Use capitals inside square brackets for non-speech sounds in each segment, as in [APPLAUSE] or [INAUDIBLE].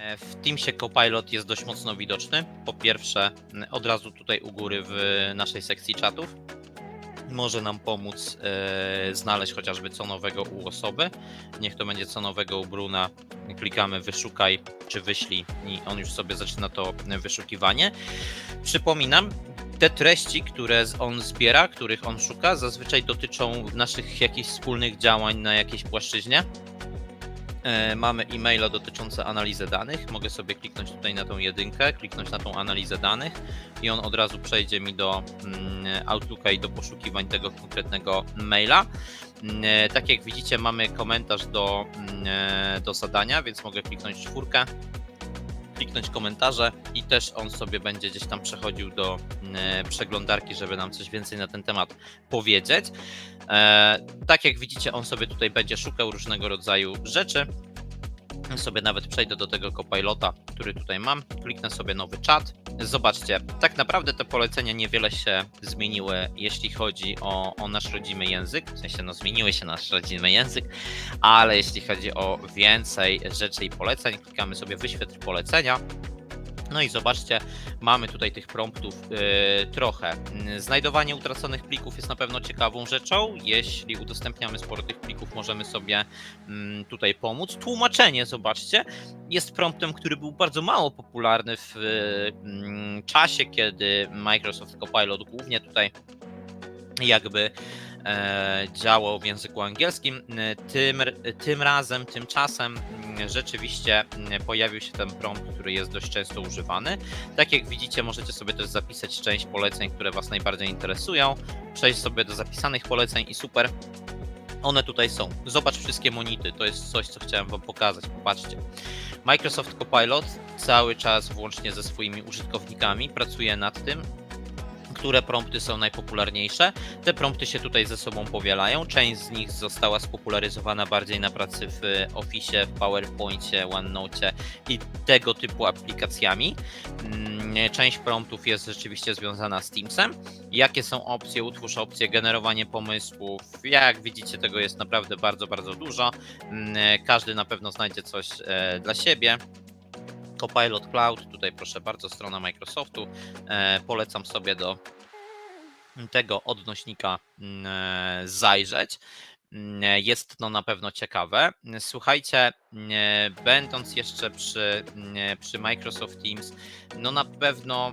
E, W Teamsie Copilot jest dość mocno widoczny. Po pierwsze, od razu tutaj u góry w naszej sekcji czatów może nam pomóc e, znaleźć chociażby co nowego u osoby. Niech to będzie co nowego u Bruna. Klikamy wyszukaj czy wyślij i on już sobie zaczyna to wyszukiwanie. Przypominam, te treści, które on zbiera, których on szuka, zazwyczaj dotyczą naszych jakichś wspólnych działań na jakiejś płaszczyźnie. E, Mamy e-maila dotyczące analizy danych. Mogę sobie kliknąć tutaj na tą jedynkę, kliknąć na tą analizę danych i on od razu przejdzie mi do mm, Outlooka i do poszukiwań tego konkretnego maila. E, Tak jak widzicie, mamy komentarz do, mm, e, do zadania, więc mogę kliknąć czwórkę, kliknąć komentarze i też on sobie będzie gdzieś tam przechodził do mm, przeglądarki, żeby nam coś więcej na ten temat powiedzieć. E, tak jak widzicie, on sobie tutaj będzie szukał różnego rodzaju rzeczy. Sobie nawet przejdę do tego copilota, który tutaj mam. Kliknę sobie nowy czat. Zobaczcie, tak naprawdę te polecenia niewiele się zmieniły, jeśli chodzi o, o nasz rodzimy język. W sensie, no, zmieniły się nasz rodzimy język, ale jeśli chodzi o więcej rzeczy i poleceń, klikamy sobie wyświetl polecenia. No i zobaczcie, mamy tutaj tych promptów yy, trochę. Znajdowanie utraconych plików jest na pewno ciekawą rzeczą. Jeśli udostępniamy sporo tych plików, możemy sobie mm, tutaj pomóc. Tłumaczenie, zobaczcie, jest promptem, który był bardzo mało popularny w mm, czasie, kiedy Microsoft Copilot głównie tutaj jakby e, działał w języku angielskim. E, Tym, tym razem, tymczasem mm, rzeczywiście mm, pojawił się ten prompt, który jest dość często używany. Tak jak widzicie, możecie sobie też zapisać część poleceń, które Was najbardziej interesują, przejść sobie do zapisanych poleceń i super. One tutaj są. Zobacz wszystkie monity. To jest coś, co chciałem Wam pokazać. Popatrzcie. Microsoft Copilot cały czas, włącznie ze swoimi użytkownikami, pracuje nad tym, które prompty są najpopularniejsze. Te prompty się tutaj ze sobą powielają. Część z nich została spopularyzowana bardziej na pracy w Office, w PowerPoincie, OneNote i tego typu aplikacjami. Mm, Część promptów jest rzeczywiście związana z Teamsem. Jakie są opcje? Utwórz opcję, generowanie pomysłów. Jak widzicie, tego jest naprawdę bardzo, bardzo dużo. Mm, Każdy na pewno znajdzie coś e, dla siebie. Copilot Cloud, tutaj proszę bardzo, strona Microsoftu. E, polecam sobie do tego odnośnika mm, e, zajrzeć. Mm, Jest to na pewno ciekawe. Słuchajcie, mm, będąc jeszcze przy, przy Microsoft Teams, no na pewno.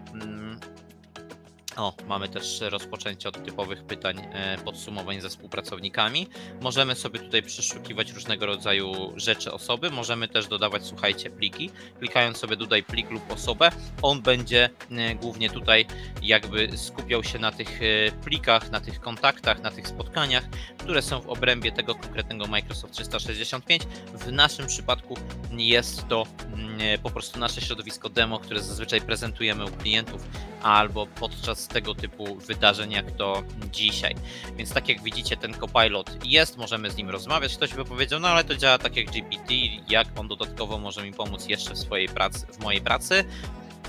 O, mamy też rozpoczęcie od typowych pytań, e, podsumowań ze współpracownikami. Możemy sobie tutaj przeszukiwać różnego rodzaju rzeczy osoby. Możemy też dodawać, słuchajcie, pliki. Klikając sobie dodaj plik lub osobę, on będzie e, głównie tutaj jakby skupiał się na tych e, plikach, na tych kontaktach, na tych spotkaniach, które są w obrębie tego konkretnego Microsoft 365. W naszym przypadku jest to mm, po prostu nasze środowisko demo, które zazwyczaj prezentujemy u klientów albo podczas tego typu wydarzeń, jak to dzisiaj. Więc tak jak widzicie, ten copilot jest, możemy z nim rozmawiać. Ktoś by powiedział, no ale to działa tak jak GPT, jak on dodatkowo może mi pomóc jeszcze w swojej pracy, w mojej pracy.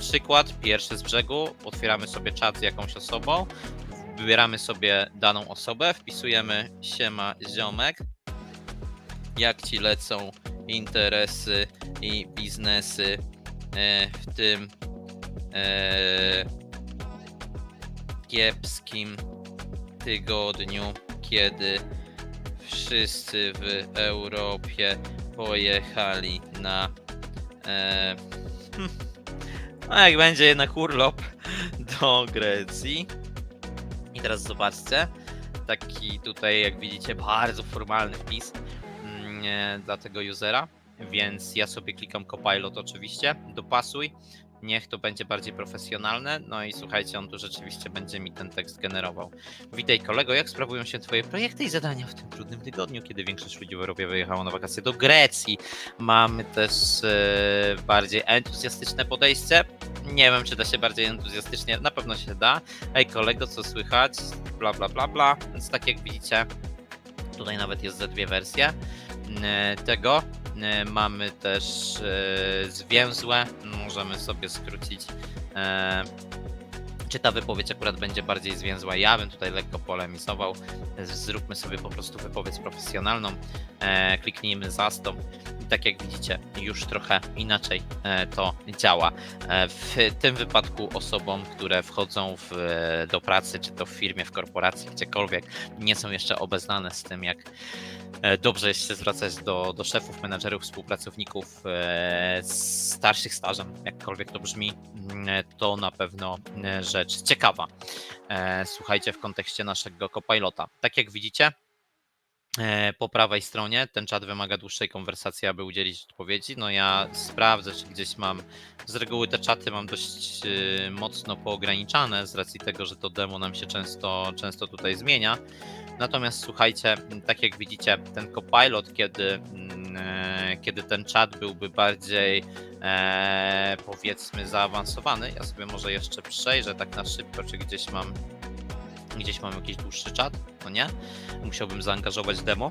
Przykład, pierwszy z brzegu, otwieramy sobie czat z jakąś osobą, wybieramy sobie daną osobę, wpisujemy siema ziomek, jak ci lecą interesy i biznesy e, w tym e, kiepskim tygodniu, kiedy wszyscy w Europie pojechali na e, [LAUGHS] no jak będzie jednak urlop do Grecji. I teraz zobaczcie, taki tutaj jak widzicie bardzo formalny wpis mm, e, dla tego usera, więc ja sobie klikam Copilot oczywiście, dopasuj, niech to będzie bardziej profesjonalne, no i słuchajcie, on tu rzeczywiście będzie mi ten tekst generował. Witaj kolego, jak sprawują się twoje projekty i zadania w tym trudnym tygodniu, kiedy większość ludzi w Europie wyjechało na wakacje do Grecji? Mamy też e, bardziej entuzjastyczne podejście, nie wiem, czy da się bardziej entuzjastycznie, na pewno się da. Ej kolego, co słychać? Bla bla bla bla. Więc tak jak widzicie, tutaj nawet jest ze dwie wersje e, tego. E, Mamy też e, zwięzłe, możemy sobie skrócić. E, Czy ta wypowiedź akurat będzie bardziej zwięzła? Ja bym tutaj lekko polemizował. Zróbmy sobie po prostu wypowiedź profesjonalną. E, Kliknijmy zastąp. i tak jak widzicie, już trochę inaczej e, to działa. E, W tym wypadku osobom, które wchodzą w, do pracy, czy to w firmie, w korporacji, gdziekolwiek, nie są jeszcze obeznane z tym, jak e, dobrze jest się zwracać do, do szefów, menedżerów, współpracowników e, starszych stażem, jakkolwiek to brzmi, mm, to na pewno e, rzecz ciekawa. E, Słuchajcie, w kontekście naszego copilota. Tak jak widzicie, e, po prawej stronie ten czat wymaga dłuższej konwersacji, aby udzielić odpowiedzi. No ja sprawdzę, czy gdzieś mam. Z reguły te czaty mam dość e, mocno poograniczane z racji tego, że to demo nam się często, często tutaj zmienia. Natomiast słuchajcie, tak jak widzicie, ten copilot, kiedy, mm, kiedy ten czat byłby bardziej powiedzmy zaawansowany, ja sobie może jeszcze przejrzę tak na szybko, czy gdzieś mam gdzieś mam jakiś dłuższy czat, no nie? Musiałbym zaangażować demo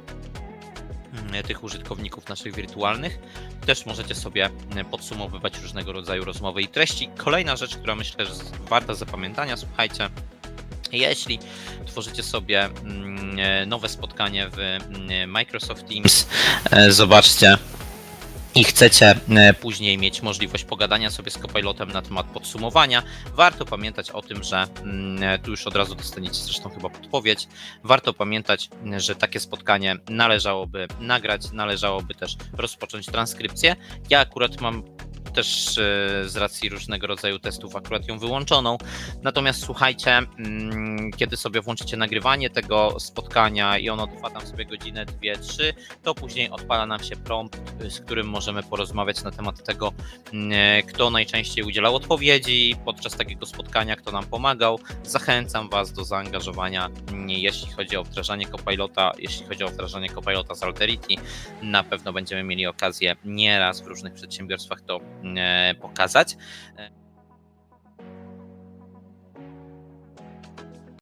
mm, tych użytkowników naszych wirtualnych. Też możecie sobie mm, podsumowywać różnego rodzaju rozmowy i treści. Kolejna rzecz, która myślę, że jest warta zapamiętania, słuchajcie, jeśli tworzycie sobie mm, nowe spotkanie w Microsoft Teams, e, zobaczcie, i chcecie e, później mieć możliwość pogadania sobie z copilotem na temat podsumowania, warto pamiętać o tym, że mm, e, tu już od razu dostaniecie zresztą chyba podpowiedź. Warto pamiętać, m, że takie spotkanie należałoby nagrać, należałoby też rozpocząć transkrypcję. Ja akurat mam też e, z racji różnego rodzaju testów akurat ją wyłączoną. Natomiast słuchajcie, mm, kiedy sobie włączycie nagrywanie tego spotkania i ono trwa tam sobie godzinę, dwie, trzy, to później odpala nam się prompt, y, z którym możemy porozmawiać na temat tego, mm, kto najczęściej udzielał odpowiedzi podczas takiego spotkania, kto nam pomagał. Zachęcam Was do zaangażowania, mm, jeśli chodzi o wdrażanie Copilota, jeśli chodzi o wdrażanie Copilota z Alterity. Na pewno będziemy mieli okazję nieraz w różnych przedsiębiorstwach to pokazać.